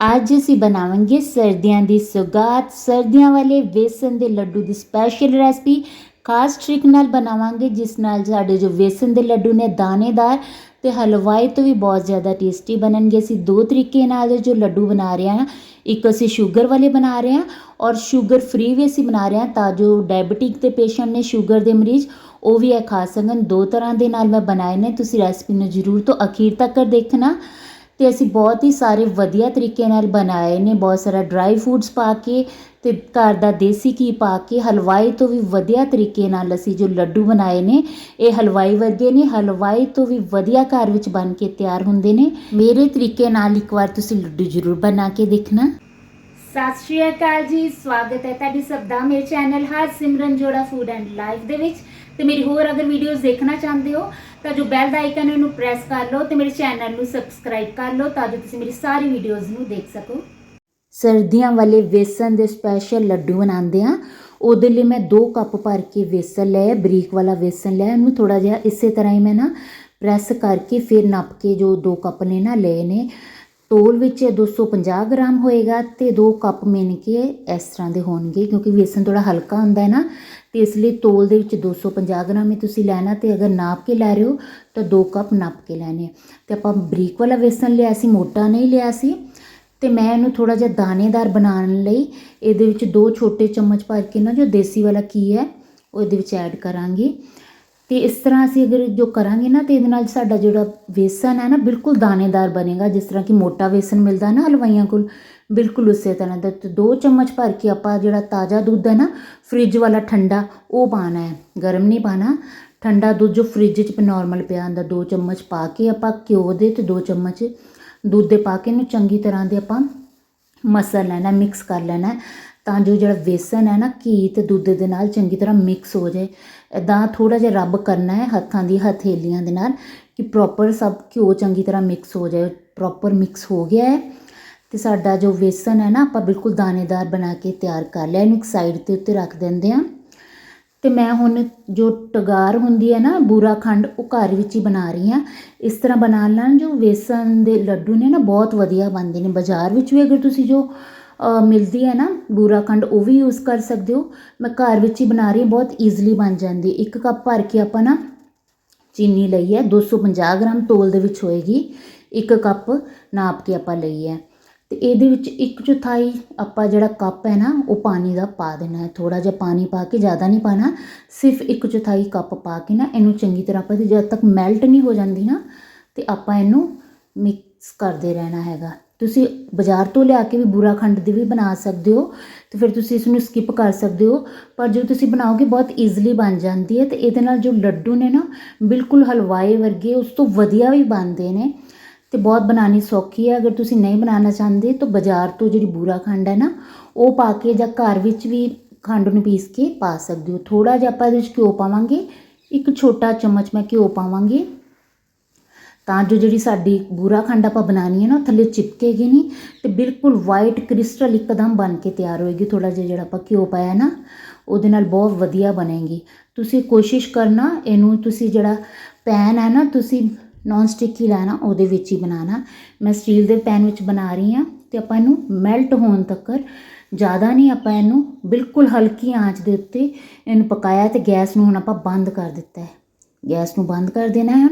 ਅੱਜ ਅਸੀਂ ਬਣਾਵਾਂਗੇ ਸਰਦੀਆਂ ਦੀ ਸੁਗਾਤ। ਸਰਦੀਆਂ ਵਾਲੇ ਵੇਸਣ ਦੇ ਲੱਡੂ ਦੀ ਸਪੈਸ਼ਲ ਰੈਸਪੀ ਖਾਸ ਟ੍ਰਿਕ ਨਾਲ ਬਣਾਵਾਂਗੇ, ਜਿਸ ਨਾਲ ਸਾਡੇ ਜੋ ਵੇਸਣ ਦੇ ਲੱਡੂ ਨੇ ਦਾਣੇਦਾਰ ਤੇ ਹਲਵਾਈ ਤੋਂ ਵੀ ਬਹੁਤ ਜ਼ਿਆਦਾ ਟੇਸਟੀ ਬਣਨਗੇ। ਅਸੀਂ ਦੋ ਤਰੀਕੇ ਨਾਲ ਜੋ ਲੱਡੂ ਬਣਾ ਰਹੇ ਹਾਂ, ਇੱਕ ਅਸੀਂ ਸ਼ੂਗਰ ਵਾਲੇ ਬਣਾ ਰਹੇ ਹਾਂ ਔਰ ਸ਼ੂਗਰ ਫ੍ਰੀ ਵੀ ਅਸੀਂ ਬਣਾ ਰਹੇ ਹਾਂ ਤਾਂ ਜੋ ਡਾਇਬੀਟਿਕ ਦੇ ਪੇਸ਼ੈਂਟ ਨੇ ਸ਼ੂਗਰ ਦੇ ਮਰੀਜ਼, ਉਹ ਵੀ ਇਹ ਖਾ ਸਕਣ। ਦੋ ਤਰ੍ਹਾਂ ਦੇ ਨਾਲ ਮੈਂ ਬਣਾਏ ਨੇ, ਤੁਸੀਂ ਰੈਸਪੀ ਨੂੰ ਜ਼ਰੂਰ ਤੋਂ ਅਖੀਰ ਤੱਕ ਦੇਖਣਾ। ਅਤੇ ਅਸੀਂ ਬਹੁਤ ਹੀ ਸਾਰੇ ਵਧੀਆ ਤਰੀਕੇ ਨਾਲ ਬਣਾਏ ਨੇ, ਬਹੁਤ ਸਾਰਾ ਡਰਾਈ ਫਰੂਟਸ ਪਾ ਕੇ ਅਤੇ ਘਰ ਦਾ ਦੇਸੀ ਘੀ ਪਾ ਕੇ, ਹਲਵਾਈ ਤੋਂ ਵੀ ਵਧੀਆ ਤਰੀਕੇ ਨਾਲ ਅਸੀਂ ਜੋ ਲੱਡੂ ਬਣਾਏ ਨੇ, ਇਹ ਹਲਵਾਈ ਵਰਗੇ ਨੇ, ਹਲਵਾਈ ਤੋਂ ਵੀ ਵਧੀਆ ਘਰ ਵਿੱਚ ਬਣ ਕੇ ਤਿਆਰ ਹੁੰਦੇ ਨੇ। ਮੇਰੇ ਤਰੀਕੇ ਨਾਲ ਇੱਕ ਵਾਰ ਤੁਸੀਂ ਲੱਡੂ ਜ਼ਰੂਰ ਬਣਾ ਕੇ ਦੇਖਣਾ। ਸਤਿ ਸ਼੍ਰੀ ਅਕਾਲ ਜੀ, ਸਵਾਗਤ ਹੈ ਤੁਹਾਡੀ ਸਭ ਦਾ ਮੇਰੇ ਚੈਨਲ ਹਰ ਸਿਮਰਨ ਜੋੜਾ ਫੂਡ ਐਂਡ ਲਾਈਫ ਦੇ ਵਿੱਚ। ਤੇ ਮੇਰੀ ਹੋਰ ਅਗਰ ਵੀਡੀਓਜ਼ ਦੇਖਣਾ ਚਾਹੁੰਦੇ ਹੋ, ਤਾਂ ਜੋ ਬੈਲ ਦਾ ਆਈਕਨ ਹੈ, ਉਹਨੂੰ ਪ੍ਰੈਸ ਕਰ ਲਓ ਤੇ ਮੇਰੇ ਚੈਨਲ ਨੂੰ ਸਬਸਕ੍ਰਾਈਬ ਕਰ ਲਓ, ਤਾਂ ਜੋ ਤੁਸੀਂ ਮੇਰੀ ਸਾਰੀ ਵੀਡੀਓਜ਼ ਨੂੰ ਦੇਖ ਸਕੋ। ਸਰਦੀਆਂ ਵਾਲੇ ਵੇਸਣ ਦੇ ਸਪੈਸ਼ਲ ਲੱਡੂ ਬਣਾਉਂਦੇ ਆ ਉਹਦੇ ਲਈ ਮੈਂ 2 ਕੱਪ ਭਰ ਕੇ ਵੇਸਣ ਲਿਆ ਬਰੀਕ ਵਾਲਾ ਵੇਸਣ ਲਿਆ ਇਹਨੂੰ ਥੋੜਾ ਜਿਹਾ ਇਸੇ ਤਰ੍ਹਾਂ ਹੀ ਮੈਂ ਨਾ ਪ੍ਰੈਸ ਕਰਕੇ ਫਿਰ ਨੱਪ ਕੇ ਜੋ 2 ਕੱਪ ਨੇ ਨਾ ਲਏ ਨੇ, ਤੋਲ ਵਿੱਚ ਇਹ 250 ਗ੍ਰਾਮ ਹੋਏਗਾ ਤੇ 2 ਕੱਪ ਮਿਣ ਕੇ ਇਸ ਤਰ੍ਹਾਂ ਦੇ ਹੋਣਗੇ, ਕਿਉਂਕਿ ਵੇਸਣ ਥੋੜਾ ਹਲਕਾ ਹੁੰਦਾ ਹੈ ਨਾ ਤੇ ਇਸ ਲਈ ਤੋਲ ਦੇ ਵਿੱਚ 250 ਗ੍ਰਾਮ ਹੀ ਤੁਸੀਂ ਲੈਣਾ ਤੇ ਅਗਰ ਨਾਪ ਕੇ ਲੈ ਰਹੇ ਹੋ, ਤਾਂ 2 ਕੱਪ ਨਾਪ ਕੇ ਲੈਣੇ ਆ। ਤੇ ਆਪਾਂ ਬਰੀਕ ਵਾਲਾ ਵੇਸਣ ਲਿਆ ਸੀ, ਮੋਟਾ ਨਹੀਂ ਲਿਆ ਸੀ ਤੇ ਮੈਂ ਇਹਨੂੰ ਥੋੜਾ ਜਿਹਾ ਦਾਣੇਦਾਰ ਬਣਾਉਣ ਲਈ ਇਹਦੇ ਵਿੱਚ ਦੋ ਛੋਟੇ ਚਮਚ ਭਰ ਕੇ ਨਾ ਜੋ ਦੇਸੀ ਵਾਲਾ ਕੀ ਹੈ, ਉਹ ਇਹਦੇ ਵਿੱਚ ਐਡ ਕਰਾਂਗੇ ਤੇ ਇਸ ਤਰ੍ਹਾਂ ਅਸੀਂ ਅਗਰ ਜੋ ਕਰਾਂਗੇ ਨਾ, ਤੇ ਇਹਦੇ ਨਾਲ ਸਾਡਾ ਜਿਹੜਾ ਵੇਸਣ ਹੈ ਨਾ, ਬਿਲਕੁਲ ਦਾਣੇਦਾਰ ਬਣੇਗਾ, ਜਿਸ ਤਰ੍ਹਾਂ ਕਿ ਮੋਟਾ ਵੇਸਣ ਮਿਲਦਾ ਨਾ ਹਲਵਾਈਆਂ ਕੋਲ ਬਿਲਕੁਲ ਉਸੇ ਤਰ੍ਹਾਂ ਦਾ। ਤੇ ਦੋ ਚਮਚ ਭਰ ਕੇ ਆਪਾਂ ਜਿਹੜਾ ਤਾਜ਼ਾ ਦੁੱਧ ਹੈ ਨਾ ਫ੍ਰਿਜ ਵਾਲਾ ਠੰਡਾ, ਉਹ ਪਾਣਾ ਹੈ। ਗਰਮ ਨਹੀਂ ਪਾਣਾ ਠੰਡਾ ਦੁੱਧ ਜੋ ਫ੍ਰਿਜ 'ਚ ਨਾਰਮਲ ਪਿਆ ਹੁੰਦਾ, ਦੋ ਚਮਚ ਪਾ ਕੇ ਆਪਾਂ ਘਿਓ ਦੇ ਤੇ ਦੋ ਚਮਚ ਦੁੱਧ ਦੇ ਪਾ ਕੇ ਇਹਨੂੰ ਚੰਗੀ ਤਰ੍ਹਾਂ ਦੇ ਆਪਾਂ ਮਸਲ ਲੈਣਾ ਮਿਕਸ ਕਰ ਲੈਣਾ। ਤਾਂ ਜੋ ਜਿਹੜਾ ਵੇਸਣ ਹੈ ਨਾ, ਘੀ ਤੇ ਦੁੱਧ ਦੇ ਨਾਲ ਚੰਗੀ ਤਰ੍ਹਾਂ ਮਿਕਸ ਹੋ ਜਾਏ। ਇਦਾਂ ਥੋੜਾ ਜਿਹਾ ਰੱਬ ਕਰਨਾ ਹੈ ਹੱਥਾਂ ਦੀ, ਹਥੇਲੀਆਂ ਦੇ ਨਾਲ, ਕਿ ਪ੍ਰੋਪਰ ਸਭ ਘਿਓ ਚੰਗੀ ਤਰ੍ਹਾਂ ਮਿਕਸ ਹੋ ਜਾਏ। ਪ੍ਰੋਪਰ ਮਿਕਸ ਹੋ ਗਿਆ ਹੈ। ਤੇ ਸਾਡਾ ਜੋ ਵੇਸਣ ਹੈ ਨਾ, ਆਪਾਂ ਬਿਲਕੁਲ ਦਾਣੇਦਾਰ ਬਣਾ ਕੇ ਤਿਆਰ ਕਰ ਲਿਆ। ਇਹਨੂੰ ਇੱਕ ਸਾਈਡ ਤੇ ਉੱਤੇ ਰੱਖ ਦਿੰਦੇ ਆ ਤੇ ਮੈਂ ਹੁਣ ਜੋ ਟਗਾਰ ਹੁੰਦੀ ਹੈ ਨਾ, ਬੂਰਾ ਖੰਡ, ਉਹ ਘਰ ਵਿੱਚ ਹੀ ਬਣਾ ਰਹੀ ਹਾਂ। ਇਸ ਤਰ੍ਹਾਂ ਬਣਾਉਣ ਨਾਲ ਜੋ ਵੇਸਣ ਦੇ ਲੱਡੂ ਨੇ ਨਾ, ਬਹੁਤ ਵਧੀਆ ਬਣਦੇ ਨੇ। ਬਾਜ਼ਾਰ ਵਿੱਚ ਵੀ ਅਗਰ ਤੁਸੀਂ ਜੋ ਮਿਲਦੀ ਹੈ ਨਾ, ਬੂਰਾ ਖੰਡ, ਉਹ ਵੀ ਯੂਜ਼ ਕਰ ਸਕਦੇ ਹੋ। ਮੈਂ ਘਰ ਵਿੱਚ ਹੀ ਬਣਾ ਰਹੀ ਹਾਂ, ਬਹੁਤ ਈਜ਼ੀਲੀ ਬਣ ਜਾਂਦੀ। ਇੱਕ ਕੱਪ ਭਰ ਕੇ ਆਪਾਂ ਨਾ ਚੀਨੀ ਲਈ ਹੈ। 250 ਗ੍ਰਾਮ ਤੋਲ ਦੇ ਵਿੱਚ ਹੋਏਗੀ। ਇੱਕ ਕੱਪ ਨਾਪ ਕੇ ਆਪਾਂ ਲਈ ਹੈ ਅਤੇ ਇਹਦੇ ਵਿੱਚ ਇੱਕ ਚੌਥਾਈ ਆਪਾਂ ਜਿਹੜਾ ਕੱਪ ਹੈ ਨਾ, ਉਹ ਪਾਣੀ ਦਾ ਪਾ ਦੇਣਾ ਹੈ। ਥੋੜਾ ਜਿਹਾ ਪਾਣੀ ਪਾ ਕੇ ਜ਼ਿਆਦਾ ਨਹੀਂ ਪਾਣਾ, ਸਿਰਫ ਇੱਕ ਚੌਥਾਈ ਕੱਪ ਪਾ ਕੇ ਨਾ, ਇਹਨੂੰ ਚੰਗੀ ਤਰ੍ਹਾਂ ਆਪਾਂ ਜਦ ਤੱਕ ਮੈਲਟ ਨਹੀਂ ਹੋ ਜਾਂਦੀ ਨਾ, ਤੇ ਆਪਾਂ ਇਹਨੂੰ ਮਿਕਸ ਕਰਦੇ ਰਹਿਣਾ ਹੈਗਾ। ਤੁਸੀਂ ਬਾਜ਼ਾਰ ਤੋਂ ਲਿਆ ਕੇ ਵੀ ਬੁਰਾ ਖੰਡ ਦੀ ਵੀ ਬਣਾ ਸਕਦੇ ਹੋ, ਤੇ ਫਿਰ ਤੁਸੀਂ ਇਸ ਨੂੰ ਸਕਿਪ ਕਰ ਸਕਦੇ ਹੋ। ਪਰ ਜੋ ਤੁਸੀਂ ਬਣਾਓਗੇ, ਬਹੁਤ ਈਜ਼ੀਲੀ ਬਣ ਜਾਂਦੀ ਹੈ, ਤੇ ਇਹਦੇ ਨਾਲ ਜੋ ਲੱਡੂ ਨੇ ਨਾ, ਬਿਲਕੁਲ ਹਲਵਾਈ ਵਰਗੇ ਉਸ ਤੋਂ ਵਧੀਆ ਵੀ ਬਣਦੇ ਨੇ। ਤੇ ਬਹੁਤ ਬਣਾਉਣੀ ਸੌਖੀ ਹੈ ਅਗਰ ਤੁਸੀਂ ਨਹੀਂ ਬਣਾਉਣਾ ਚਾਹੁੰਦੇ ਤਾਂ ਬਾਜ਼ਾਰ ਤੋਂ ਜਿਹੜੀ ਬੂਰਾ ਖੰਡ ਹੈ ਨਾ, ਉਹ ਪਾ ਕੇ ਜਾਂ ਘਰ ਵਿੱਚ ਵੀ ਖੰਡ ਨੂੰ ਪੀਸ ਕੇ ਪਾ ਸਕਦੇ ਹੋ। ਥੋੜਾ ਜਿਹਾ ਆਪਾਂ ਇਹਦੇ ਵਿੱਚ ਘਿਓ ਪਾਵਾਂਗੇ। ਇੱਕ ਛੋਟਾ ਚਮਚ ਮੈਂ ਘਿਓ ਪਾਵਾਂਗੀ। ਤਾਂ ਜੋ ਜਿਹੜੀ ਸਾਡੀ ਬੂਰਾ ਖੰਡ ਆਪਾਂ ਬਣਾਉਣੀ ਹੈ ਨਾ ਥੱਲੇ ਚਿਪਕੇਗੀ ਨਹੀਂ ਤੇ ਬਿਲਕੁਲ ਵਾਈਟ ਕ੍ਰਿਸਟਲ ਇੱਕਦਮ ਬਣ ਕੇ ਤਿਆਰ ਹੋਏਗੀ। ਥੋੜਾ ਜਿਹਾ ਜਿਹੜਾ ਆਪਾਂ ਘਿਓ ਪਾਇਆ ਨਾ, ਉਹਦੇ ਨਾਲ ਬਹੁਤ ਵਧੀਆ ਬਣੇਗੀ। ਤੁਸੀਂ ਕੋਸ਼ਿਸ਼ ਕਰਨਾ, ਇਹਨੂੰ ਤੁਸੀਂ ਜਿਹੜਾ ਪੈਨ ਹੈ ਨਾ, ਤੁਸੀਂ ਨੌਨ ਸਟਿਕ ਹੀ ਲੈਣਾ ਉਹਦੇ ਵਿੱਚ ਹੀ ਬਣਾਉਣਾ। ਮੈਂ ਸਟੀਲ ਦੇ ਪੈਨ ਵਿੱਚ ਬਣਾ ਰਹੀ ਹਾਂ ਤੇ ਆਪਾਂ ਇਹਨੂੰ ਮੈਲਟ ਹੋਣ ਤੱਕ ਜ਼ਿਆਦਾ ਨਹੀਂ ਆਪਾਂ ਇਹਨੂੰ ਬਿਲਕੁਲ ਹਲਕੀ ਆਂਚ ਦੇ ਉੱਤੇ ਇਹਨੂੰ ਪਕਾਇਆ ਤੇ ਗੈਸ ਨੂੰ ਹੁਣ ਆਪਾਂ ਬੰਦ ਕਰ ਦਿੱਤਾ ਹੈ। ਗੈਸ ਨੂੰ ਬੰਦ ਕਰ ਦੇਣਾ ਹੈ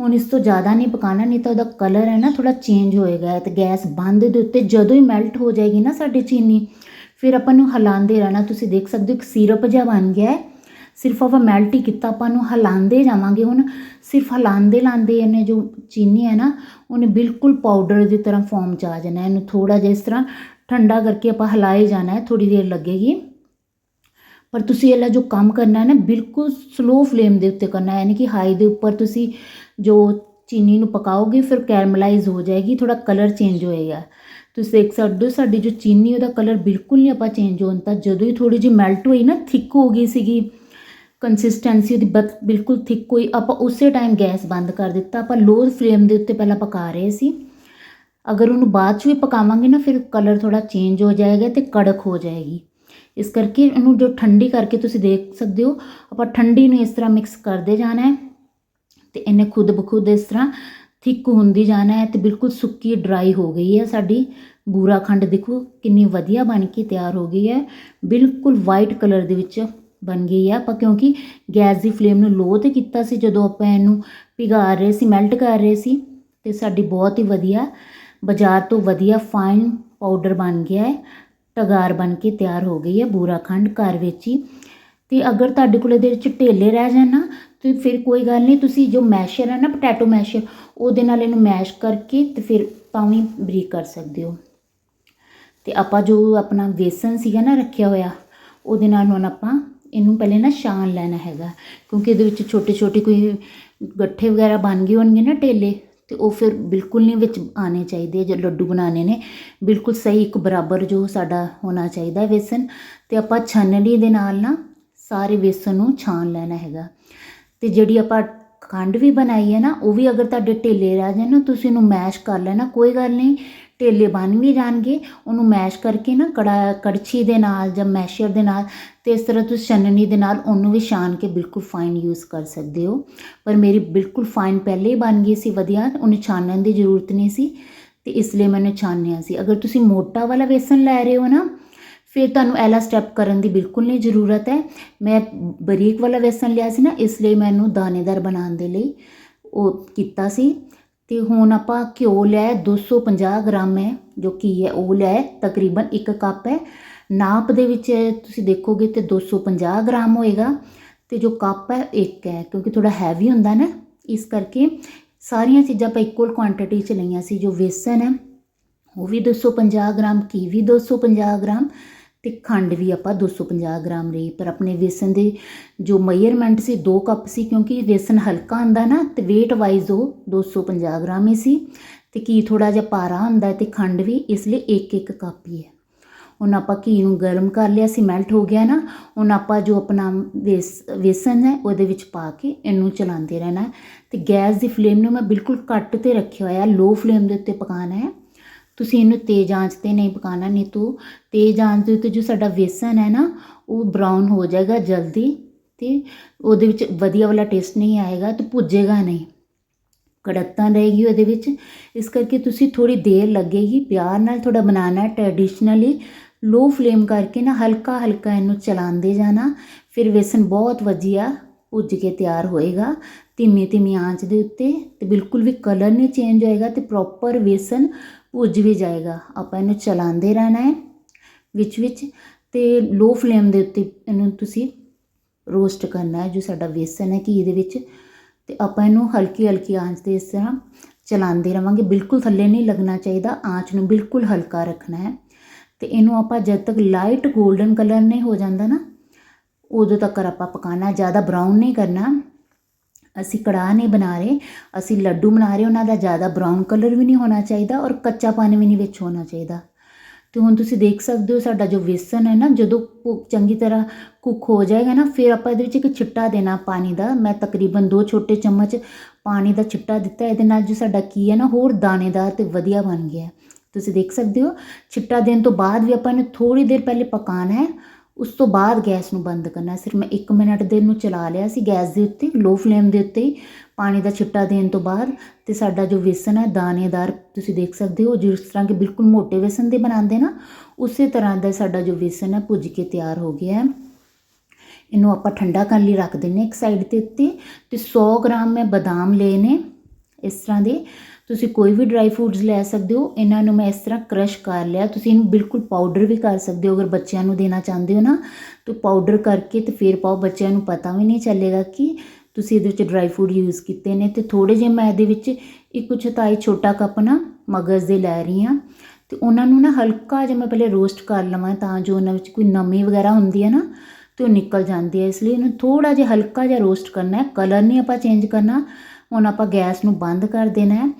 ਹੁਣ। ਇਸ ਤੋਂ ਜ਼ਿਆਦਾ ਨਹੀਂ ਪਕਾਉਣਾ, ਨਹੀਂ ਤਾਂ ਉਹਦਾ ਕਲਰ ਹੈ ਨਾ ਥੋੜਾ ਚੇਂਜ ਹੋਏਗਾ ਤੇ ਗੈਸ ਬੰਦ ਦੇ ਉੱਤੇ ਜਦੋਂ ਹੀ ਮੈਲਟ ਹੋ ਜਾਏਗੀ ਨਾ ਸਾਡੀ ਚੀਨੀ, ਫਿਰ ਆਪਾਂ ਨੂੰ ਹਲਾਉਂਦੇ ਰਹਿਣਾ। ਤੁਸੀਂ ਦੇਖ ਸਕਦੇ ਹੋ ਇੱਕ ਸਿਰਪ ਜਿਹਾ ਬਣ ਗਿਆ ਹੈ। ਸਿਰਫ ਆਪਾਂ ਮੈਲਟ ਹੀ ਕੀਤਾ ਆਪਾਂ ਨੂੰ, ਹਿਲਾਉਂਦੇ ਜਾਵਾਂਗੇ ਹੁਣ। ਸਿਰਫ ਹਿਲਾਉਂਦੇ ਲਾਉਂਦੇ ਇਹਨੇ ਜੋ ਚੀਨੀ ਹੈ ਨਾ, ਉਹਨੇ ਬਿਲਕੁਲ ਪਾਊਡਰ ਦੀ ਤਰ੍ਹਾਂ ਫਾਰਮ ਚ ਆ ਜਾਣਾ। ਇਹਨੂੰ ਥੋੜਾ ਜਿਹਾ ਇਸ ਤਰ੍ਹਾਂ ਠੰਡਾ ਕਰਕੇ ਆਪਾਂ ਹਿਲਾਏ ਜਾਣਾ ਹੈ ਥੋੜੀ ਦੇਰ ਲੱਗੇਗੀ। ਪਰ ਤੁਸੀਂ ਇਹਲਾ ਜੋ ਕੰਮ ਕਰਨਾ ਹੈ ਨਾ, ਬਿਲਕੁਲ ਸਲੋ ਫਲੇਮ ਦੇ ਉੱਤੇ ਕਰਨਾ ਹੈ। ਯਾਨੀ ਕਿ ਹਾਈ ਦੇ ਉੱਪਰ ਤੁਸੀਂ ਜੋ ਚੀਨੀ ਨੂੰ ਪਕਾਓਗੇ, ਫਿਰ ਕੈਰਮਲਾਈਜ਼ ਹੋ ਜਾਏਗੀ ਥੋੜਾ ਕਲਰ ਚੇਂਜ ਹੋਏਗਾ। ਤੁਸੀਂ ਦੇਖ ਸਕਦੇ ਹੋ, ਸਾਡੀ ਜੋ ਚੀਨੀ ਉਹਦਾ ਕਲਰ ਬਿਲਕੁਲ ਨਹੀਂ ਆਪਾਂ ਚੇਂਜ ਹੋਣ ਤਾਂ ਜਦੋਂ ਹੀ ਥੋੜੀ ਜਿਹੀ ਮੈਲਟ ਹੋਈ ਨਾ, ਥਿਕ ਹੋ ਗਈ ਸੀਗੀ। ਕੰਸਿਸਟੈਂਸੀ ਉਹਦੀ ਬਤ ਬਿਲਕੁਲ ਥਿਕ ਹੋਈ ਆਪਾਂ ਉਸੇ ਟਾਈਮ ਗੈਸ ਬੰਦ ਕਰ ਦਿੱਤਾ। ਆਪਾਂ ਲੋਅ ਫਲੇਮ ਦੇ ਉੱਤੇ ਪਹਿਲਾਂ ਪਕਾ ਰਹੇ ਸੀ। ਅਗਰ ਉਹਨੂੰ ਬਾਅਦ ਚ ਵੀ ਪਕਾਵਾਂਗੇ ਨਾ, ਫਿਰ ਕਲਰ ਥੋੜਾ ਚੇਂਜ ਹੋ ਜਾਏਗਾ ਤੇ ਕੜਕ ਹੋ ਜਾਏਗੀ। ਇਸ ਕਰਕੇ ਇਹਨੂੰ ਜੋ ਠੰਡੀ ਕਰਕੇ ਤੁਸੀਂ ਦੇਖ ਸਕਦੇ ਹੋ, ਆਪਾਂ ਠੰਡੀ ਨੂੰ ਇਸ ਤਰ੍ਹਾਂ ਮਿਕਸ ਕਰਦੇ ਜਾਣਾ ਹੈ ਤੇ ਇਹਨੇ ਖੁਦ ਬਖੁਦ ਇਸ ਤਰ੍ਹਾਂ ਥਿੱਕ ਹੁੰਦੀ ਜਾਣਾ ਹੈ ਤੇ ਬਿਲਕੁਲ ਸੁੱਕੀ ਡਰਾਈ ਹੋ ਗਈ ਹੈ ਸਾਡੀ। ਬੂਰਾ ਖੰਡ ਦੇਖੋ ਕਿੰਨੀ ਵਧੀਆ ਬਣ ਕੇ ਤਿਆਰ ਹੋ ਗਈ ਹੈ। ਬਿਲਕੁਲ ਵਾਈਟ ਕਲਰ ਦੇ ਵਿੱਚ ਬਣ ਗਈ ਆ, ਆਪਾਂ ਕਿਉਂਕਿ ਗੈਸ ਦੀ ਫਲੇਮ ਨੂੰ ਲੋ ਤੇ ਕੀਤਾ ਸੀ, ਜਦੋਂ ਆਪਾਂ ਇਹਨੂੰ ਪਿਘਾਰ ਰਹੇ ਸੀ, ਮੈਲਟ ਕਰ ਰਹੇ ਸੀ, ਤੇ ਸਾਡੀ ਬਹੁਤ ਹੀ ਵਧੀਆ, ਬਾਜ਼ਾਰ ਤੋਂ ਵਧੀਆ ਫਾਈਨ ਪਾਊਡਰ ਬਣ ਗਿਆ ਹੈ, ਟਗਾਰ ਬਣ ਕੇ ਤਿਆਰ ਹੋ ਗਈ ਹੈ, ਬੂਰਾ ਖੰਡ ਘਰ ਵਿੱਚ ਹੀ। ਤੇ ਅਗਰ ਤੁਹਾਡੇ ਕੋਲ ਇਹਦੇ ਵਿੱਚ ਢੇਲੇ ਰਹਿ ਜਾਣ ਨਾ, ਤੇ ਫਿਰ ਕੋਈ ਗੱਲ ਨਹੀਂ, ਤੁਸੀਂ ਜੋ ਮੈਸ਼ਰ ਹੈ ਨਾ ਪੋਟੈਟੋ ਮੈਸ਼ਰ, ਉਹਦੇ ਨਾਲ ਇਹਨੂੰ ਮੈਸ਼ ਕਰਕੇ ਤੇ ਫਿਰ ਤਾਂ ਵੀ ਬਰੀਕ ਕਰ ਸਕਦੇ ਹੋ। ਤੇ ਆਪਾਂ ਜੋ ਆਪਣਾ ਵੇਸਨ ਸੀਗਾ ਨਾ ਰੱਖਿਆ ਹੋਇਆ, ਉਹਦੇ ਨਾਲ ਹੁਣ ਆਪਾਂ ਇਹਨੂੰ ਪਹਿਲੇ ਨਾ ਛਾਣ ਲੈਣਾ ਹੈਗਾ। ਕਿਉਂਕਿ ਇਹਦੇ ਵਿੱਚ ਛੋਟੇ ਛੋਟੇ ਕੋਈ ਗੱਠੇ ਵਗੈਰਾ ਬਣ ਗਏ ਹੋਣਗੇ ਨਾ ਢੇਲੇ ਤੇ ਉਹ ਫਿਰ ਬਿਲਕੁਲ ਨਹੀਂ ਵਿੱਚ ਆਣੇ ਚਾਹੀਦੇ, ਜੇ ਲੱਡੂ ਬਣਾਉਣੇ ਨੇ। ਬਿਲਕੁਲ ਸਹੀ ਇੱਕ ਬਰਾਬਰ ਜੋ ਸਾਡਾ ਹੋਣਾ ਚਾਹੀਦਾ ਵੇਸਨ ਤੇ ਆਪਾਂ ਛਾਨਣੀ ਦੇ ਨਾਲ ਨਾ ਸਾਰੇ ਵੇਸਨ ਨੂੰ ਛਾਣ ਲੈਣਾ ਹੈਗਾ। ਤੇ ਜਿਹੜੀ ਆਪਾਂ ਖੰਡ ਵੀ ਬਣਾਈ ਹੈ ਨਾ, ਉਹ ਵੀ ਅਗਰ ਤੁਹਾਡੇ ਢੇਲੇ ਰਹਿ ਜਾਣ ਨਾ, ਤੁਸੀਂ ਉਹਨੂੰ ਮੈਸ਼ ਕਰ ਲੈਣਾ, ਕੋਈ ਗੱਲ ਨਹੀਂ। ਢੇਲੇ ਬਣ ਵੀ ਜਾਣਗੇ, ਉਹਨੂੰ ਮੈਸ਼ ਕਰਕੇ ਨਾ ਕੜਾ, ਕੜਛੀ ਦੇ ਨਾਲ ਜਾਂ ਮੈਸ਼ਰ ਦੇ ਨਾਲ ਤੇ ਇਸ ਤਰ੍ਹਾਂ ਤੁਸੀਂ ਛੰਨਣੀ ਦੇ ਨਾਲ ਉਹਨੂੰ ਵੀ ਛਾਣ ਕੇ ਬਿਲਕੁਲ ਫਾਈਨ ਯੂਜ਼ ਕਰ ਸਕਦੇ ਹੋ। ਪਰ ਮੇਰੀ ਬਿਲਕੁਲ ਫਾਈਨ ਪਹਿਲੇ ਹੀ ਬਣ ਗਈ ਸੀ, ਵਧੀਆ। ਉਹਨੂੰ ਛਾਣਨ ਦੀ ਜ਼ਰੂਰਤ ਨਹੀਂ ਸੀ ਤੇ ਇਸ ਲਈ ਮੈਨੂੰ ਛਾਣਿਆ ਸੀ। ਅਗਰ ਤੁਸੀਂ ਮੋਟਾ ਵਾਲਾ ਵੇਸਨ ਲੈ ਰਹੇ ਹੋ ਨਾ ਫਿਰ ਤੁਹਾਨੂੰ ਐਲਾ ਸਟੈਪ ਕਰਨ ਦੀ ਬਿਲਕੁਲ ਨਹੀਂ ਜ਼ਰੂਰਤ ਹੈ। ਮੈਂ ਬਰੀਕ ਵਾਲਾ ਵੇਸਣ ਲਿਆ ਸੀ ਨਾ, ਇਸ ਲਈ ਮੈਨੂੰ ਦਾਣੇਦਾਰ ਬਣਾਉਣ ਦੇ ਲਈ ਉਹ ਕੀਤਾ ਸੀ। ਤੇ ਹੁਣ ਆਪਾਂ ਘਿਓ ਲਿਆ 250 ਗ੍ਰਾਮ ਹੈ, ਜੋ ਕੀ ਹੈ, ਉਹ ਲਿਆ ਤਕਰੀਬਨ 1 ਕੱਪ ਹੈ। ਨਾਪ ਦੇ ਵਿੱਚ ਤੁਸੀਂ ਦੇਖੋਗੇ ਤੇ 250 ਗ੍ਰਾਮ ਹੋਏਗਾ ਤੇ ਜੋ ਕੱਪ ਹੈ, ਇੱਕ ਹੈ, ਕਿਉਂਕਿ ਥੋੜਾ ਹੈਵੀ ਹੁੰਦਾ ਨਾ, ਇਸ ਕਰਕੇ ਸਾਰੀਆਂ ਚੀਜ਼ਾਂ ਆਪਾਂ ਇਕੁਅਲ ਕੁਆਂਟੀਟੀ ਚ ਲਈਆਂ ਸੀ, ਜੋ ਵੇਸਨ ਹੈ, ਉਹ ਵੀ 250 ਗ੍ਰਾਮ, ਘੀ ਵੀ 250 ਗ੍ਰਾਮ ਤੇ ਖੰਡ ਵੀ ਆਪਾਂ 250 ਗ੍ਰਾਮ ਲਈ ਪਰ ਆਪਣੇ ਵੇਸਨ ਦੇ ਜੋ ਮੇਜਰਮੈਂਟ ਸੀ 2 ਕੱਪ ਸੀ, ਕਿਉਂਕਿ ਵੇਸਨ ਹਲਕਾ ਹੁੰਦਾ ਨਾ, ਤੇ weight ਵਾਈਜ਼ ਉਹ 250 ਗ੍ਰਾਮ ਹੀ ਸੀ, ਤੇ ਘੀ ਥੋੜਾ ਜਿਹਾ ਪਾਰਾ ਹੁੰਦਾ ਹੈ ਤੇ ਖੰਡ ਵੀ ਇਸ ਲਈ ਇੱਕ ਇੱਕ ਕੱਪ ਹੀ ਹੈ। ਹੁਣ ਆਪਾਂ ਘੀ ਨੂੰ ਗਰਮ ਕਰ ਲਿਆ ਸੀ ਮੈਲਟ ਹੋ ਗਿਆ ਨਾ, ਹੁਣ ਆਪਾਂ ਜੋ ਆਪਣਾ ਵੇਸ ਵੇਸਨ ਹੈ, ਉਹਦੇ ਵਿੱਚ ਪਾ ਕੇ ਇਹਨੂੰ ਚਲਾਉਂਦੇ ਰਹਿਣਾ ਹੈ। ਤੇ ਗੈਸ ਦੀ ਫਲੇਮ ਨੂੰ ਮੈਂ ਬਿਲਕੁਲ ਘੱਟ ਤੇ ਰੱਖਿਆ ਹੋਇਆ ਲੋ ਫਲੇਮ ਦੇ ਉੱਤੇ ਪਕਾਉਣਾ ਹੈ। ਤੁਸੀਂ ਇਹਨੂੰ ਤੇਜ਼ ਆਂਚ ਤੇ ਨਹੀਂ ਪਕਾਉਣਾ ਨਹੀਂ ਤਾਂ ਤੇਜ਼ ਆਂਚ ਦੇ ਉੱਤੇ ਜੋ ਸਾਡਾ ਵੇਸਣ ਹੈ ਨਾ, ਉਹ ਬਰਾਊਨ ਹੋ ਜਾਏਗਾ ਜਲਦੀ ਤੇ ਉਹਦੇ ਵਿੱਚ ਵਧੀਆ ਵਾਲਾ ਟੇਸਟ ਨਹੀਂ ਆਏਗਾ ਤੇ ਭੁੱਜੇਗਾ ਨਹੀਂ। ਕੜਕਤਾ ਰਹੇਗੀ ਉਹਦੇ ਵਿੱਚ। ਇਸ ਕਰਕੇ ਤੁਸੀਂ ਥੋੜੀ ਦੇਰ ਲੱਗੇਗੀ। ਪਿਆਰ ਨਾਲ ਥੋੜਾ ਬਣਾਉਣਾ ਟ੍ਰੈਡੀਸ਼ਨਲੀ ਲੋ ਫਲੇਮ ਕਰਕੇ ਨਾ ਹਲਕਾ ਹਲਕਾ ਇਹਨੂੰ ਚਲਾਉਂਦੇ ਜਾਣਾ। ਫਿਰ ਵੇਸਣ ਬਹੁਤ ਵਧੀਆ ਭੁੱਜ ਕੇ ਤਿਆਰ ਹੋਏਗਾ। ਧੀਮੀ ਧੀਮੀ ਆਂਚ ਦੇ ਉੱਤੇ ਤੇ ਬਿਲਕੁਲ ਵੀ ਕਲਰ ਨਹੀਂ ਚੇਂਜ ਹੋਏਗਾ ਤੇ ਪ੍ਰੋਪਰ ਵੇਸਨ ਭੁੱਜ ਵੀ ਜਾਏਗਾ। ਆਪਾਂ ਇਹਨੂੰ ਚਲਾਉਂਦੇ ਰਹਿਣਾ ਹੈ, ਵਿੱਚ ਵਿੱਚ। ਤੇ ਲੋ ਫਲੇਮ ਦੇ ਉੱਤੇ ਇਹਨੂੰ ਤੁਸੀਂ ਰੋਸਟ ਕਰਨਾ ਹੈ, ਜੋ ਸਾਡਾ ਵੇਸਨ ਹੈ ਘੀ ਦੇ ਵਿੱਚ। ਤੇ ਆਪਾਂ ਇਹਨੂੰ ਹਲਕੀ ਹਲਕੀ ਆਂਚ ਤੇ ਇਸ ਤਰ੍ਹਾਂ ਚਲਾਉਂਦੇ ਰਵਾਂਗੇ। ਬਿਲਕੁਲ ਥੱਲੇ ਨਹੀਂ ਲੱਗਣਾ ਚਾਹੀਦਾ, ਆਂਚ ਨੂੰ ਬਿਲਕੁਲ ਹਲਕਾ ਰੱਖਣਾ ਹੈ। ਤੇ ਇਹਨੂੰ ਆਪਾਂ ਜਦ ਤੱਕ ਲਾਈਟ 골ਡਨ ਕਲਰ ਨਹੀਂ ਹੋ ਜਾਂਦਾ ਨਾ, ਉਦੋਂ ਤੱਕ ਆਪਾਂ ਪਕਾਣਾ ਜ਼ਿਆਦਾ ਬਰਾਊਨ ਨਹੀਂ ਕਰਨਾ। ਅਸੀਂ ਕੜਾਹ ਨਹੀਂ ਬਣਾ ਰਹੇ, ਅਸੀਂ ਲੱਡੂ ਬਣਾ ਰਹੇ, ਉਹਨਾਂ ਦਾ ਜ਼ਿਆਦਾ ਬਰਾਊਨ ਕਲਰ ਵੀ ਨਹੀਂ ਹੋਣਾ ਚਾਹੀਦਾ ਔਰ ਕੱਚਾ ਪਾਣੀ ਵੀ ਨਹੀਂ ਵਿੱਚ ਹੋਣਾ ਚਾਹੀਦਾ। ਤੇ ਹੁਣ ਤੁਸੀਂ ਦੇਖ ਸਕਦੇ ਹੋ ਸਾਡਾ ਜੋ ਵੇਸਨ ਹੈ ਨਾ, ਜਦੋਂ ਉਹ ਚੰਗੀ ਤਰ੍ਹਾਂ ਕੁੱਕ ਹੋ ਜਾਏਗਾ ਨਾ, ਫਿਰ ਆਪਾਂ ਇਹਦੇ ਵਿੱਚ ਇੱਕ ਛਿੱਟਾ ਦੇਣਾ ਪਾਣੀ ਦਾ। ਮੈਂ ਤਕਰੀਬਨ 2 ਛੋਟੇ ਚਮਚ ਪਾਣੀ ਦਾ ਛਿੱਟਾ ਦਿੱਤਾ, ਇਹਦੇ ਨਾਲ ਜੋ ਸਾਡਾ ਕੀ ਹੈ ਨਾ, ਹੋਰ ਦਾਣੇਦਾਰ ਤੇ ਵਧੀਆ ਬਣ ਗਿਆ। ਤੁਸੀਂ ਦੇਖ ਸਕਦੇ ਹੋ, ਛਿੱਟਾ ਦੇਣ ਤੋਂ ਬਾਅਦ ਵੀ ਆਪਾਂ ਇਹਨੂੰ ਥੋੜੀ ਦੇਰ ਪਹਿਲੇ ਪਕਾਉਣਾ ਹੈ। ਉਸ ਤੋਂ ਬਾਅਦ ਗੈਸ ਨੂੰ ਬੰਦ ਕਰਨਾ। ਸਿਰਫ ਮੈਂ 1 ਮਿੰਟ ਦੇ ਨੂੰ ਚਲਾ ਲਿਆ ਸੀ ਗੈਸ ਦੇ ਉੱਤੇ ਲੋ ਫਲੇਮ ਦੇ ਉੱਤੇ ਹੀ। ਪਾਣੀ ਦਾ ਛਿੱਟਾ ਦੇਣ ਤੋਂ ਬਾਅਦ ਤੇ ਸਾਡਾ ਜੋ ਵੇਸਨ ਹੈ, ਦਾਣੇਦਾਰ, ਤੁਸੀਂ ਦੇਖ ਸਕਦੇ ਹੋ, ਜਿਸ ਤਰ੍ਹਾਂ ਕਿ ਬਿਲਕੁਲ ਮੋਟੇ ਵੇਸਨ ਦੇ ਬਣਾਉਂਦੇ ਨਾ, ਉਸੇ ਤਰ੍ਹਾਂ ਦਾ ਸਾਡਾ ਜੋ ਵੇਸਨ ਹੈ, ਭੁੱਜ ਕੇ ਤਿਆਰ ਹੋ ਗਿਆ ਹੈ। ਇਹਨੂੰ ਆਪਾਂ ਠੰਡਾ ਕਰਨ ਲਈ ਰੱਖ ਦਿੰਨੇ ਇੱਕ ਸਾਈਡ ਤੇ ਉੱਤੇ ਤੇ 100 ਗ੍ਰਾਮ ਮੈਂ ਬਦਾਮ ਲਏ ਨੇ, ਇਸ ਤਰ੍ਹਾਂ ਦੇ। ਤੁਸੀਂ ਕੋਈ ਵੀ ਡਰਾਈ ਫਰੂਟਸ ਲੈ ਸਕਦੇ ਹੋ, ਇਹਨਾਂ ਨੂੰ ਮੈਂ ਇਸ ਤਰ੍ਹਾਂ ਕ੍ਰਸ਼ ਕਰ ਲਿਆ। ਤੁਸੀਂ ਇਹਨੂੰ ਬਿਲਕੁਲ ਪਾਊਡਰ ਵੀ ਕਰ ਸਕਦੇ ਹੋ, ਅਗਰ ਬੱਚਿਆਂ ਨੂੰ ਦੇਣਾ ਚਾਹੁੰਦੇ ਹੋ ਨਾ, ਤਾਂ ਪਾਊਡਰ ਕਰਕੇ ਤੇ ਫਿਰ ਪਾਓ, ਬੱਚਿਆਂ ਨੂੰ ਪਤਾ ਵੀ ਨਹੀਂ ਚੱਲੇਗਾ ਕਿ ਤੁਸੀਂ ਇਹਦੇ ਵਿੱਚ ਡਰਾਈ ਫਰੂਟ ਯੂਜ਼ ਕੀਤੇ ਨੇ। ਤੇ ਥੋੜੇ ਜਿਹੇ ਮੈਂ ਇਹਦੇ ਵਿੱਚ ਇੱਕ ਕੁਛ ਚੌਥਾਈ ਛੋਟਾ ਕੱਪ ਨਾ ਮਗਜ਼ ਦੇ ਲੈ ਰਹੀ ਹਾਂ। ਤੇ ਉਹਨਾਂ ਨੂੰ ਨਾ ਹਲਕਾ ਜਿਹਾ ਮੈਂ ਪਹਿਲੇ ਰੋਸਟ ਕਰ ਲਵਾਂ ਤਾਂ ਜੋ ਉਹਨਾਂ ਵਿੱਚ ਕੋਈ ਨਮੀ ਵਗੈਰਾ ਹੁੰਦੀ ਹੈ ਨਾ, ਤੇ ਉਹ ਨਿਕਲ ਜਾਂਦੀ ਹੈ। ਇਸ ਲਈ ਇਹਨੂੰ ਥੋੜਾ ਜਿਹਾ ਹਲਕਾ ਜਿਹਾ ਰੋਸਟ ਕਰਨਾ ਹੈ। ਕਲਰ ਨਹੀਂ ਆਪਾਂ ਚੇਂਜ ਕਰਨਾ। ਹੁਣ ਆਪਾਂ ਗੈਸ ਨੂੰ ਬੰਦ ਕਰ ਦੇਣਾ ਹੈ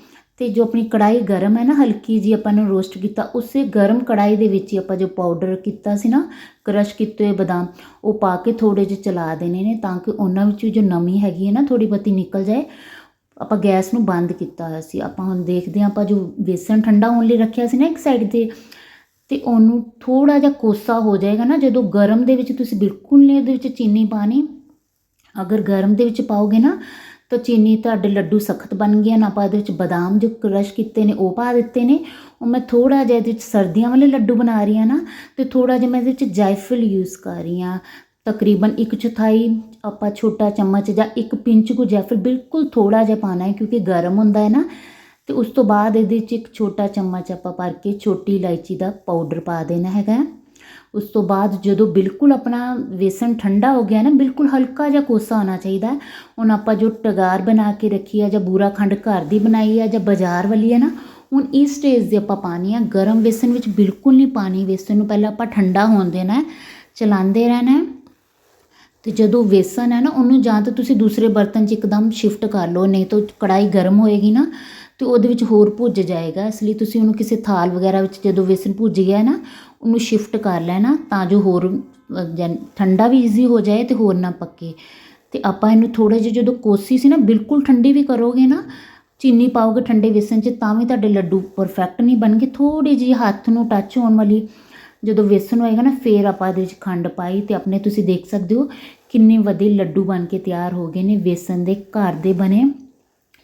ਤੇ ਜੋ ਆਪਣੀ ਕੜਾਈ ਗਰਮ ਹੈ ਨਾ, ਹਲਕੀ ਜੀ ਆਪਾਂ ਨੂੰ ਰੋਸਟ ਕੀਤਾ, ਉਸੇ ਗਰਮ ਕੜਾਈ ਦੇ ਵਿੱਚ ਹੀ ਆਪਾਂ ਜੋ ਪਾਊਡਰ ਕੀਤਾ ਸੀ ਨਾ ਕ੍ਰਸ਼ ਕੀਤੇ ਹੋਏ ਬਦਾਮ, ਉਹ ਪਾ ਕੇ ਥੋੜੇ ਜਿਹੇ ਚਲਾ ਦੇਣੇ ਨੇ ਤਾਂ ਕਿ ਉਹਨਾਂ ਵਿੱਚ ਜੋ ਨਮੀ ਹੈਗੀ ਹੈ ਨਾ ਥੋੜੀ ਬਹੁਤੀ ਨਿਕਲ ਜਾਏ। ਆਪਾਂ ਗੈਸ ਨੂੰ ਬੰਦ ਕੀਤਾ ਹੋਇਆ ਸੀ। ਆਪਾਂ ਹੁਣ ਦੇਖਦੇ ਹਾਂ, ਆਪਾਂ ਜੋ ਬੇਸਨ ਠੰਡਾ ਹੋਣ ਲਈ ਰੱਖਿਆ ਸੀ ਨਾ ਇੱਕ ਸਾਈਡ ਤੇ ਤੇ ਉਹਨੂੰ ਥੋੜਾ ਜਿਹਾ ਕੋਸਾ ਹੋ ਜਾਏਗਾ ਨਾ, ਜਦੋਂ ਗਰਮ ਦੇ ਵਿੱਚ ਤੁਸੀਂ ਬਿਲਕੁਲ ਨਹੀਂ ਉਹਦੇ ਵਿੱਚ ਚੀਨੀ ਪਾਣੀ ਅਗਰ ਗਰਮ ਦੇ ਵਿੱਚ ਪਾਓਗੇ ਨਾ ਤਾਂ ਚੀਨੀ ਤੁਹਾਡੇ ਲੱਡੂ ਸਖਤ ਬਣ ਗਏ ਨਾ ਆਪਾਂ ਇਹਦੇ ਵਿੱਚ ਬਦਾਮ ਜੋ ਕ੍ਰਸ਼ ਕੀਤੇ ਨੇ, ਉਹ ਪਾ ਦਿੱਤੇ ਨੇ। ਉਹ ਮੈਂ ਥੋੜਾ ਜਿਹਾ ਇਹਦੇ ਵਿੱਚ ਸਰਦੀਆਂ ਵਾਲੇ ਲੱਡੂ ਬਣਾ ਰਹੀ ਹਾਂ ਨਾ, ਤੇ ਥੋੜਾ ਜਿਹਾ ਮੈਂ ਇਹਦੇ ਵਿੱਚ ਜਾਇਫਲ ਯੂਜ਼ ਕਰ ਰਹੀ ਹਾਂ। ਤਕਰੀਬਨ ਇੱਕ ਚੌਥਾਈ ਆਪਾਂ ਛੋਟਾ ਚਮਚ ਜਾਂ ਇੱਕ ਪਿੰਚ ਕੁ ਜਾਇਫਲ ਬਿਲਕੁਲ ਥੋੜਾ ਜਿਹਾ ਪਾਣਾ ਹੈ, ਕਿਉਂਕਿ ਗਰਮ ਹੁੰਦਾ ਹੈ ਨਾ। ਤੇ ਉਸ ਤੋਂ ਬਾਅਦ ਇਹਦੇ ਵਿੱਚ ਇੱਕ ਛੋਟਾ ਚਮਚ ਆਪਾਂ ਭਰ ਕੇ ਛੋਟੀ ਇਲਾਇਚੀ ਦਾ ਪਾਊਡਰ ਪਾ ਦੇਣਾ ਹੈਗਾ। ਉਸ ਤੋਂ ਬਾਅਦ ਜਦੋਂ ਬਿਲਕੁਲ ਆਪਣਾ ਵੇਸਣ ਠੰਡਾ ਹੋ ਗਿਆ ਨਾ, ਬਿਲਕੁਲ ਹਲਕਾ ਜਿਹਾ ਕੋਸਾ ਹੋਣਾ ਚਾਹੀਦਾ ਹੁਣ ਆਪਾਂ ਜੋ ਟਗਾਰ ਬਣਾ ਕੇ ਰੱਖੀ ਹੈ ਜਾਂ ਬੂਰਾ ਖੰਡ ਘਰ ਦੀ ਬਣਾਈ ਹੈ ਜਾਂ ਬਾਜ਼ਾਰ ਵਾਲੀ ਹੈ ਨਾ, ਹੁਣ ਇਸ ਸਟੇਜ ਦੇ ਆਪਾਂ ਪਾਣੀ ਆ। ਗਰਮ ਵੇਸਣ ਵਿੱਚ ਬਿਲਕੁਲ ਨਹੀਂ ਪਾਣੀ, ਵੇਸਣ ਨੂੰ ਪਹਿਲਾਂ ਆਪਾਂ ਠੰਡਾ ਹੋਣ ਦੇਣਾ ਚਲਾਉਂਦੇ ਰਹਿਣਾ ਹੈ। ਤੇ ਜਦੋਂ ਵੇਸਣ ਹੈ ਨਾ, ਉਹਨੂੰ ਜਾਂ ਤਾਂ ਤੁਸੀਂ ਦੂਸਰੇ ਬਰਤਨ 'ਚ ਇੱਕਦਮ ਸ਼ਿਫਟ ਕਰ ਲਓ, ਨਹੀਂ ਤਾਂ ਕੜਾਈ ਗਰਮ ਹੋਏਗੀ ਨਾ। ਤੇ ਉਹਦੇ ਵਿੱਚ ਹੋਰ ਭੁੱਜ ਜਾਏਗਾ। ਇਸ ਲਈ ਤੁਸੀਂ ਉਹਨੂੰ ਕਿਸੇ ਥਾਲ ਵਗੈਰਾ ਵਿੱਚ ਜਦੋਂ ਵੇਸਣ ਭੁੱਜ ਗਿਆ ਨਾ ਉਹਨੂੰ ਸ਼ਿਫਟ ਕਰ ਲੈਣਾ ਤਾਂ ਜੋ ਹੋਰ ਅ, ਠੰਡਾ ਵੀ ਈਜ਼ੀ ਹੋ ਜਾਏ ਤੇ ਹੋਰ ਨਾ ਪੱਕੇ। ਤੇ ਆਪਾਂ ਇਹਨੂੰ ਥੋੜਾ ਜਿਹਾ ਜਦੋਂ ਕੋਸੀ ਸੀ ਨਾ ਬਿਲਕੁਲ ਠੰਡੀ ਵੀ ਕਰੋਗੇ ਨਾ ਚੀਨੀ ਪਾਓਗੇ ਠੰਡੇ ਵੇਸਣ 'ਚ ਤਾਂ ਵੀ ਤੁਹਾਡੇ ਲੱਡੂ ਪਰਫੈਕਟ ਨਹੀਂ ਬਣਗੇ ਥੋੜੀ ਜਿਹੀ ਹੱਥ ਨੂੰ ਟੱਚ ਹੋਣ ਵਾਲੀ ਜਦੋਂ ਵੇਸਣ ਹੋਏਗਾ ਨਾ ਫੇਰ ਆਪਾਂ ਇਹਦੇ ਵਿੱਚ ਖੰਡ ਪਾਈ ਤੇ ਆਪਣੇ ਤੁਸੀਂ ਦੇਖ ਸਕਦੇ ਹੋ ਕਿੰਨੇ ਵਧੀਆ ਲੱਡੂ ਬਣ ਕੇ ਤਿਆਰ ਹੋ ਗਏ ਨੇ ਵੇਸਣ ਦੇ ਘਰ ਦੇ ਬਣੇ।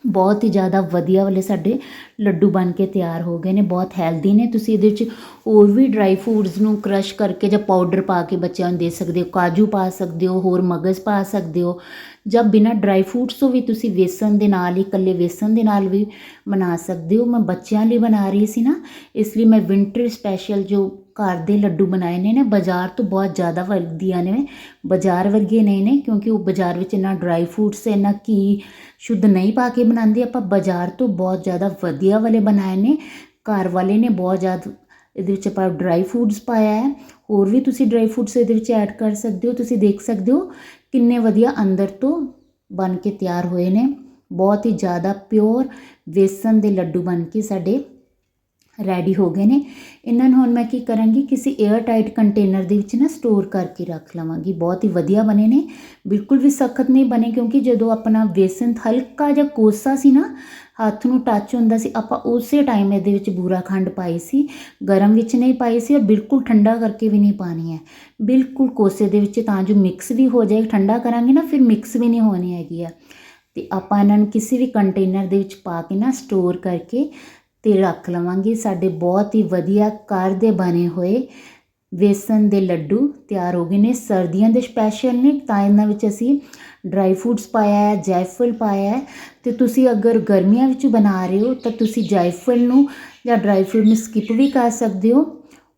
ਬਹੁਤ ਹੀ ਜ਼ਿਆਦਾ ਵਧੀਆ ਵਾਲੇ ਸਾਡੇ ਲੱਡੂ ਬਣ ਕੇ ਤਿਆਰ ਹੋ ਗਏ ਨੇ, ਬਹੁਤ ਹੈਲਦੀ ਨੇ। ਤੁਸੀਂ ਇਹਦੇ ਵਿੱਚ ਹੋਰ ਵੀ ਡਰਾਈ ਫਰੂਟਸ ਨੂੰ ਕ੍ਰਸ਼ ਕਰਕੇ ਜਾਂ ਪਾਊਡਰ ਪਾ ਕੇ ਬੱਚਿਆਂ ਨੂੰ ਦੇ ਸਕਦੇ ਹੋ, ਕਾਜੂ ਪਾ ਸਕਦੇ ਹੋ, ਹੋਰ ਮਗਜ਼ ਪਾ ਸਕਦੇ ਹੋ, ਜਾਂ ਬਿਨਾਂ ਡਰਾਈ ਫਰੂਟਸ ਤੋਂ ਵੀ ਤੁਸੀਂ ਵੇਸਣ ਦੇ ਨਾਲ ਹੀ, ਇਕੱਲੇ ਵੇਸਣ ਦੇ ਨਾਲ ਵੀ ਬਣਾ ਸਕਦੇ ਹੋ। ਮੈਂ ਬੱਚਿਆਂ ਲਈ ਬਣਾ ਰਹੀ ਸੀ ਨਾ, ਇਸ ਲਈ ਮੈਂ ਵਿੰਟਰ ਸਪੈਸ਼ਲ ਜੋ ਘਰ ਦੇ ਲੱਡੂ ਬਣਾਏ ਨੇ ਨਾ, ਬਾਜ਼ਾਰ ਤੋਂ ਬਹੁਤ ਜ਼ਿਆਦਾ ਵਧੀਆ ਨੇ, ਬਾਜ਼ਾਰ ਵਰਗੇ ਨਹੀਂ ਨੇ, ਕਿਉਂਕਿ ਉਹ ਬਾਜ਼ਾਰ ਵਿੱਚ ਇੰਨਾ ਡਰਾਈ ਫਰੂਟਸ ਇੰਨਾ ਘੀ ਸ਼ੁੱਧ ਨਹੀਂ ਪਾ ਕੇ ਬਣਾਉਂਦੇ, ਆਪਾਂ ਬਾਜ਼ਾਰ ਤੋਂ ਬਹੁਤ ਜ਼ਿਆਦਾ ਵਧੀਆ ਵਧੀਆ ਵਾਲੇ ਬਣਾਏ ਨੇ। ਘਰ ਵਾਲੇ ਨੇ ਬਹੁਤ ਜ਼ਿਆਦਾ ਇਹਦੇ ਵਿੱਚ ਆਪਾਂ ਡਰਾਈ ਫਰੂਟਸ ਪਾਇਆ ਹੈ। ਹੋਰ ਵੀ ਤੁਸੀਂ ਡਰਾਈ ਫਰੂਟਸ ਇਹਦੇ ਵਿੱਚ ਐਡ ਕਰ ਸਕਦੇ ਹੋ, ਤੁਸੀਂ ਦੇਖ ਸਕਦੇ ਹੋ ਕਿੰਨੇ ਵਧੀਆ ਅੰਦਰ ਤੋਂ ਬਣ ਕੇ ਤਿਆਰ ਹੋਏ ਨੇ। ਬਹੁਤ ਹੀ ਜ਼ਿਆਦਾ ਪਿਓਰ ਵੇਸਣ ਦੇ ਲੱਡੂ ਬਣ ਕੇ ਸਾਡੇ ਰੈਡੀ ਹੋ ਗਏ ਨੇ। ਇਹਨਾਂ ਨੂੰ ਹੁਣ ਮੈਂ ਕੀ ਕਰਾਂਗੀ, ਕਿਸੇ 에ਅਰ ਟਾਈਟ ਕੰਟੇਨਰ ਦੇ ਵਿੱਚ ਨਾ ਸਟੋਰ ਕਰਕੇ ਰੱਖ ਲਵਾਂਗੀ। ਬਹੁਤ ਹੀ ਵਧੀਆ ਬਣੇ ਨੇ। ਬਿਲਕੁਲ ਵੀ ਸਖਤ ਨਹੀਂ ਬਣੇ ਕਿਉਂਕਿ ਜਦੋਂ ਆਪਣਾ ਵੇਸਣ ਹਲਕਾ ਜਿਹਾ ਕੋਸਾ ਸੀ ਨਾ ਹੱਥ ਨੂੰ ਟੱਚ ਹੁੰਦਾ ਸੀ, ਆਪਾਂ ਉਸੇ ਟਾਈਮ ਇਹਦੇ ਵਿੱਚ ਬੂਰਾ ਖੰਡ ਪਾਈ ਸੀ। ਗਰਮ ਵਿੱਚ ਨਹੀਂ ਪਾਈ ਸੀ ਔਰ ਬਿਲਕੁਲ ਠੰਡਾ ਕਰਕੇ ਵੀ ਨਹੀਂ ਪਾਣੀ ਹੈ। ਬਿਲਕੁਲ ਕੋਸੇ ਦੇ ਵਿੱਚ ਤਾਂ ਜੋ ਮਿਕਸ ਵੀ ਹੋ ਜਾਏ, ਠੰਡਾ ਕਰਾਂਗੇ ਨਾ, ਫਿਰ ਮਿਕਸ ਵੀ ਨਹੀਂ ਹੋਣੀ ਹੈਗੀ ਆ। ਤੇ ਆਪਾਂ ਇਹਨਾਂ ਨੂੰ ਕਿਸੇ ਵੀ ਕੰਟੇਨਰ ਦੇ ਵਿੱਚ ਪਾ ਕੇ ਨਾ ਸਟੋਰ ਕਰਕੇ ਤੇ ਰੱਖ ਲਵਾਂਗੇ। ਸਾਡੇ ਬਹੁਤ ਹੀ ਵਧੀਆ ਘਰ ਦੇ ਬਣੇ ਹੋਏ ਵੇਸਣ ਦੇ ਲੱਡੂ ਤਿਆਰ ਹੋ ਗਏ ਨੇ, ਸਰਦੀਆਂ ਦੇ ਸਪੈਸ਼ਲ ਨੇ, ਤਾਂ ਇਹਨਾਂ ਵਿੱਚ ਅਸੀਂ ਡਰਾਈ ਫਰੂਟਸ ਪਾਇਆ ਹੈ, ਜਾਇਫਲ ਪਾਇਆ ਹੈ। ਤੇ ਤੁਸੀਂ ਅਗਰ ਗਰਮੀਆਂ ਵਿੱਚ ਬਣਾ ਰਹੇ ਹੋ, ਤਾਂ ਤੁਸੀਂ ਜਾਇਫਲ ਨੂੰ ਜਾਂ ਡਰਾਈ ਫਰੂਟ ਨੂੰ ਸਕਿਪ ਵੀ ਕਰ ਸਕਦੇ ਹੋ।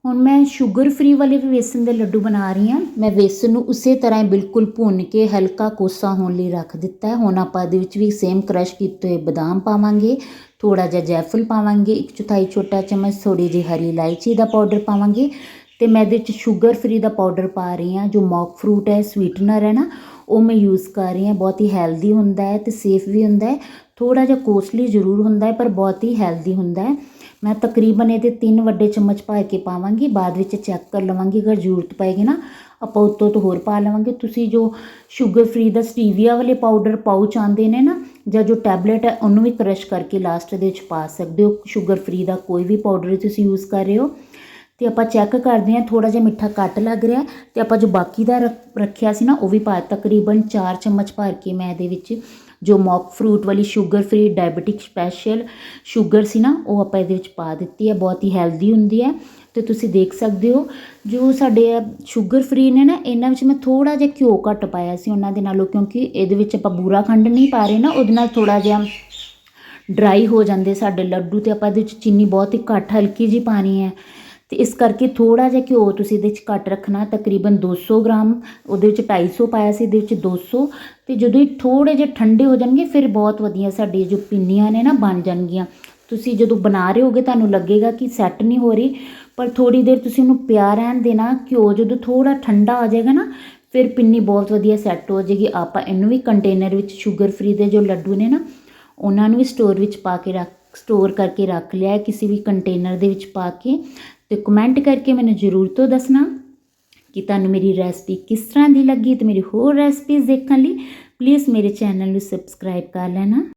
ਹੁਣ ਮੈਂ ਸ਼ੂਗਰ ਫ੍ਰੀ ਵਾਲੇ ਵੀ ਵੇਸਣ ਦੇ ਲੱਡੂ ਬਣਾ ਰਹੀ ਹਾਂ। ਮੈਂ ਵੇਸਣ ਨੂੰ ਉਸੇ ਤਰ੍ਹਾਂ ਹੀ ਬਿਲਕੁਲ ਭੁੰਨ ਕੇ ਹਲਕਾ ਕੋਸਾ ਹੋਣ ਲਈ ਰੱਖ ਦਿੱਤਾ ਹੈ। ਹੁਣ ਆਪਾਂ ਇਹਦੇ ਵਿੱਚ ਵੀ ਸੇਮ ਕ੍ਰਸ਼ ਕੀਤੇ ਹੋਏ ਬਦਾਮ ਪਾਵਾਂਗੇ ਥੋੜਾ ਜਿਹਾ ਜੈਫਲ ਪਾਵਾਂਗੇ, ਇੱਕ ਚੌਥਾਈ ਛੋਟਾ ਚਮਚ ਥੋੜੀ ਜਿਹੀ ਹਰੀ ਇਲਾਇਚੀ ਦਾ ਪਾਊਡਰ ਪਾਵਾਂਗੇ। ਤੇ ਮੈਂ ਇਹਦੇ 'ਚ ਸ਼ੂਗਰ ਫ੍ਰੀ ਦਾ ਪਾਊਡਰ ਪਾ ਰਹੀ ਹਾਂ, ਜੋ ਮੌਕ ਫਰੂਟ ਹੈ ਸਵੀਟਨਰ ਹੈ ਨਾ, ਉਹ ਮੈਂ ਯੂਜ਼ ਕਰ ਰਹੀ ਹਾਂ, ਬਹੁਤ ਹੀ ਹੈਲਦੀ ਹੁੰਦਾ ਹੈ ਤੇ ਸੇਫ ਵੀ ਹੁੰਦਾ ਹੈ ਥੋੜਾ ਜਿਹਾ ਕੋਸਟਲੀ ਜ਼ਰੂਰ ਹੁੰਦਾ ਹੈ, ਪਰ ਬਹੁਤ ਹੀ ਹੈਲਦੀ ਹੁੰਦਾ ਹੈ। ਮੈਂ ਤਕਰੀਬਨ ਇਹਦੇ ਤਿੰਨ ਵੱਡੇ ਚਮਚ ਪਾ ਕੇ ਪਾਵਾਂਗੀ, ਬਾਅਦ ਵਿੱਚ ਚੈੱਕ ਕਰ ਲਵਾਂਗੀ, ਅਗਰ ਜ਼ਰੂਰਤ ਪਏਗੀ ਨਾ, ਆਪਾਂ ਉੱਤੋਂ ਤੋਂ ਹੋਰ ਪਾ ਲਵਾਂਗੇ। ਤੁਸੀਂ ਜੋ ਸ਼ੂਗਰ ਫ੍ਰੀ ਦਾ ਸਟੀਵੀਆ ਵਾਲੇ ਪਾਊਡਰ ਪਾਉਚ ਆਉਂਦੇ ਨੇ ਨਾ, ਜਾਂ ਜੋ ਟੈਬਲੇਟ ਹੈ, ਉਹਨੂੰ ਵੀ ਕ੍ਰਸ਼ ਕਰਕੇ ਲਾਸਟ ਦੇ ਵਿੱਚ ਪਾ ਸਕਦੇ ਹੋ। ਸ਼ੂਗਰ ਫ੍ਰੀ ਦਾ ਕੋਈ ਵੀ ਪਾਊਡਰ ਤੁਸੀਂ ਯੂਜ਼ ਕਰ ਰਹੇ ਹੋ। ਤੇ ਆਪਾਂ ਚੈੱਕ ਕਰਦੇ ਹਾਂ ਥੋੜਾ ਜਿਹਾ ਮਿੱਠਾ ਘੱਟ ਲੱਗ ਰਿਹਾ ਤੇ ਆਪਾਂ ਜੋ ਬਾਕੀ ਦਾ ਰੱਖ- ਰੱਖਿਆ ਸੀ ਨਾ, ਉਹ ਵੀ ਪਾ ਤਕਰੀਬਨ 4 ਚਮਚ ਭਰ ਕੇ ਮੈਂ ਇਹਦੇ ਵਿੱਚ ਜੋ ਮੌਕ ਫਰੂਟ ਵਾਲੀ sugar free diabetic special sugar ਸੀ ਨਾ, ਉਹ ਆਪਾਂ ਇਹਦੇ ਵਿੱਚ ਪਾ ਦਿੱਤੀ ਹੈ, ਬਹੁਤ ਹੀ ਹੈਲਦੀ ਹੁੰਦੀ ਹੈ ਤੇ ਤੁਸੀਂ ਦੇਖ ਸਕਦੇ ਹੋ, ਜੋ ਸਾਡੇ ਸ਼ੂਗਰ ਫ੍ਰੀ ਨੇ ਨਾ, ਇਹਨਾਂ ਵਿੱਚ ਮੈਂ ਥੋੜਾ ਜਿਹਾ ਘਿਓ ਘੱਟ ਪਾਇਆ ਸੀ ਉਹਨਾਂ ਦੇ ਨਾਲੋਂ, ਕਿਉਂਕਿ ਇਹਦੇ ਵਿੱਚ ਆਪਾਂ ਬੂਰਾ ਖੰਡ ਨਹੀਂ ਪਾ ਰਹੇ ਨਾ, ਉਹਦੇ ਨਾਲ ਥੋੜਾ ਜਿਹਾ ਡਰਾਈ ਹੋ ਜਾਂਦੇ ਸਾਡੇ ਲੱਡੂ ਤੇ ਆਪਾਂ ਇਹਦੇ ਵਿੱਚ ਚੀਨੀ ਬਹੁਤ ਹੀ ਘੱਟ, ਹਲਕੀ ਜੀ ਪਾਣੀ ਹੈ। ਤੇ ਇਸ ਕਰਕੇ ਥੋੜਾ ਜਿਹਾ ਘਿਓ ਤੁਸੀਂ ਇਹਦੇ ਵਿੱਚ ਘੱਟ ਰੱਖਣਾ, ਤਕਰੀਬਨ 200 ਗ੍ਰਾਮ, ਉਹਦੇ ਵਿੱਚ 250 ਪਾਇਆ ਸੀ, ਇਹਦੇ ਵਿੱਚ 200 ਤੇ ਜਦੋਂ ਇਹ ਥੋੜੇ ਜਿਹੇ ਠੰਡੇ ਹੋ ਜਾਣਗੇ, ਫਿਰ ਬਹੁਤ ਵਧੀਆ ਸਾਡੀ ਜੋ ਪਿੰਨੀਆਂ ਨੇ ਨਾ ਬਣ ਜਾਣਗੀਆਂ। ਤੁਸੀਂ ਜਦੋਂ ਬਣਾ ਰਹੇ ਹੋਗੇ, ਤੁਹਾਨੂੰ ਲੱਗੇਗਾ ਕਿ ਸੈੱਟ ਨਹੀਂ ਹੋ ਰਹੀ, ਪਰ ਥੋੜੀ ਦੇਰ ਤੁਸੀਂ ਉਹਨੂੰ ਪਿਆ ਰਹਿਣ ਦੇਣਾ, ਘਿਓ ਜਦੋਂ ਥੋੜਾ ਠੰਡਾ ਆ ਜਾਏਗਾ ਨਾ, ਫਿਰ ਪਿੰਨੀ ਬਹੁਤ ਵਧੀਆ ਸੈੱਟ ਹੋ ਜਾਏਗੀ। ਆਪਾਂ ਇਹਨੂੰ ਵੀ ਕੰਟੇਨਰ ਵਿੱਚ ਸ਼ੂਗਰ ਫ੍ਰੀ ਦੇ ਜੋ ਲੱਡੂ ਨੇ ਨਾ, ਉਹਨਾਂ ਨੂੰ ਵੀ ਸਟੋਰ ਵਿੱਚ ਪਾ ਕੇ ਰੱਖ, ਸਟੋਰ ਕਰਕੇ ਰੱਖ ਲਿਆ ਕਿਸੇ ਵੀ ਕੰਟੇਨਰ ਦੇ ਵਿੱਚ ਪਾ ਕੇ। ਤੇ ਕਮੈਂਟ ਕਰਕੇ ਮੈਨੂੰ ਜ਼ਰੂਰ ਤੋਂ ਦੱਸਣਾ ਕਿ ਤੁਹਾਨੂੰ ਮੇਰੀ ਰੈਸਪੀ ਕਿਸ ਤਰ੍ਹਾਂ ਦੀ ਲੱਗੀ ਤੇ ਮੇਰੀ ਹੋਰ ਰੈਸਪੀਜ਼ ਦੇਖਣ ਲਈ ਪਲੀਜ਼ ਮੇਰੇ ਚੈਨਲ ਨੂੰ ਸਬਸਕ੍ਰਾਈਬ ਕਰ ਲੈਣਾ।